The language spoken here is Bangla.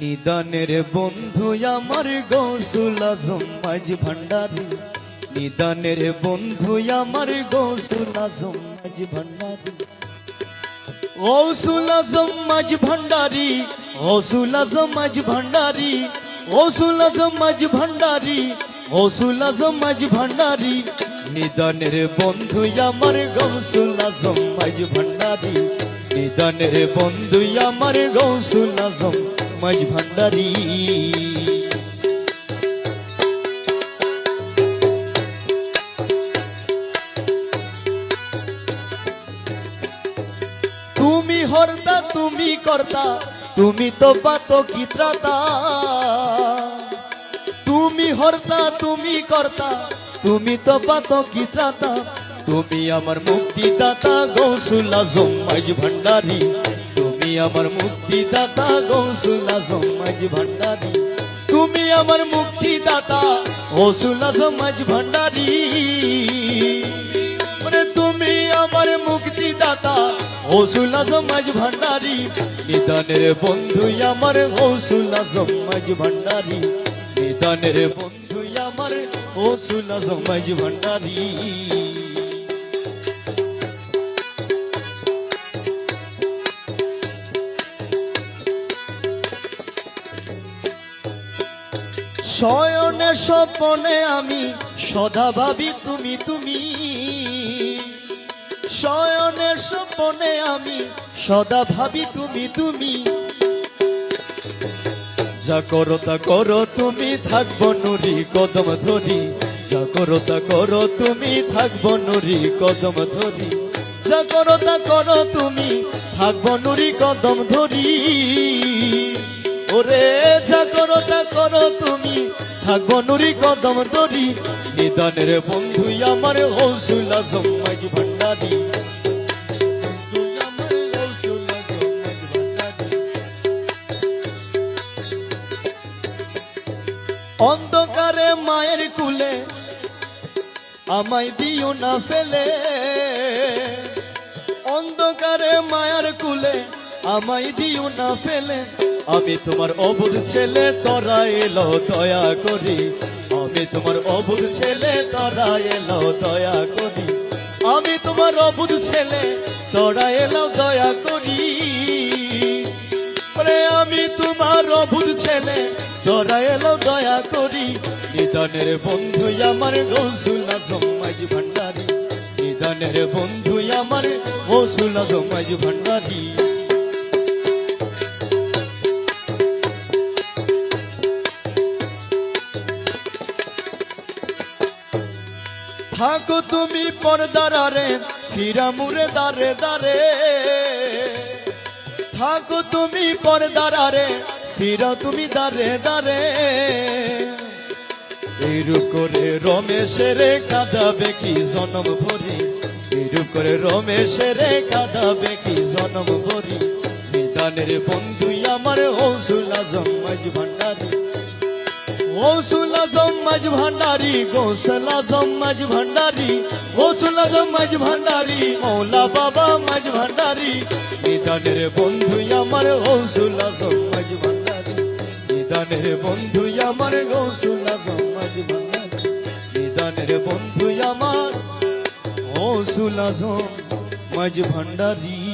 নিদানের বন্ধু আমার গৌসুল আজম মাঝ ভান্ডারি। নিদানের বন্ধু আমার গৌসুল আজম মাঝ ভান্ডারি। গৌসুল আজম মাঝ ভান্ডারি। গৌসুল আজম মাঝ ভান্ডারি। গৌসুল আজম মাঝ ভান্ডারি। গৌসুল আজম মাঝ ভান্ডারি। নিদানের বন্ধু আমার গৌসুল আজম মাঝ ভান্ডারি। নিদানের বন্ধু আমার গৌসুল আজম মাঝ ভান্ডারি। তুমি হর্তা তুমি কর্তা, তুমি তো পাত কি ত্রাতা তুমি হর্তা তুমি কর্তা, তুমি তো পাত কি ত্রাতা তুমি আমার মুক্তিদাতা, গৌসুল আজম ভান্ডারি। আমার মুক্তিদাতা গৌসুল আজম মাঝ ভান্ডারি। তুমি আমার মুক্তিদাতা গৌসুল আজম মাঝ ভান্ডারি। তুমি আমার মুক্তিদাতা হৌসুল আজম মাঝ ভান্ডারি। নিদানের বন্ধু আমার হৌসুল আজম মাঝ ভান্ডারি। নিদানের বন্ধু আমার হৌসুল আজম মাঝ ভান্ডারি। শয়নে স্বপনে আমি সদা ভাবি তুমি তুমি। শয়নে স্বপনে আমি সদা ভাবি তুমি তুমি। যা করো তা করো, তুমি থাকব নুরি কদম ধরি। যা করো তা করো, তুমি থাকব নুরি কদম ধরি। যা করো তা করো, তুমি থাকব নুরি কদম ধরি। করো তুমি। থাকব নুরি কদম ধরি নিদানের বন্ধু আমার হৌসুল আজম ভান্ডারি। অন্ধকারে মায়ের কুলে আমায় দিও না ফেলে। অন্ধকারে মায়ের কুলে আমায় দিও না ফেলে। আমি তোমার অবুধ ছেলে, তোরা এলো দয়া করি। আমি তোমার অবুধ ছেলে, তোরা এলো দয়া করি। আমি তোমার অবুধ ছেলে, তোরা এলো দয়া করি। আমি তোমার অবুধ ছেলে, তোরা এলো দয়া করি। নিদানের বন্ধু আমার গৌসুল আজম মাঝ ভান্ডারি। নিদানের বন্ধু আমার গৌসুল আজম মাঝ ভান্ডারি। থাকো তুমি পর্দারে ফিরা মুরে দারে দারে থাকো তুমি পর্দারে ফিরা তুমি দারে দারে এইরূপ করে রমেশের কাঁদাবে কি জনম ভরি? এইরূপ করে রমেশের কাঁদাবে কি জনম ভরি? নিদানের বন্ধু আমার হৌসুল আজম মাঝ ভান্ডারি। গৌসুল আজম মাঝ ভান্ডারি, গৌসল আজম ভান্ডারি, গৌসুল আজম ভান্ডারি, মৌলা বাবা মাঝ ভান্ডারি। নিদানের বন্ধু আমার গৌসুল আজম ভান্ডারি। নিদানের বন্ধু আমার গৌসুল আজম ভান্ডারি। নিদানের বন্ধু আমার ভান্ডারি।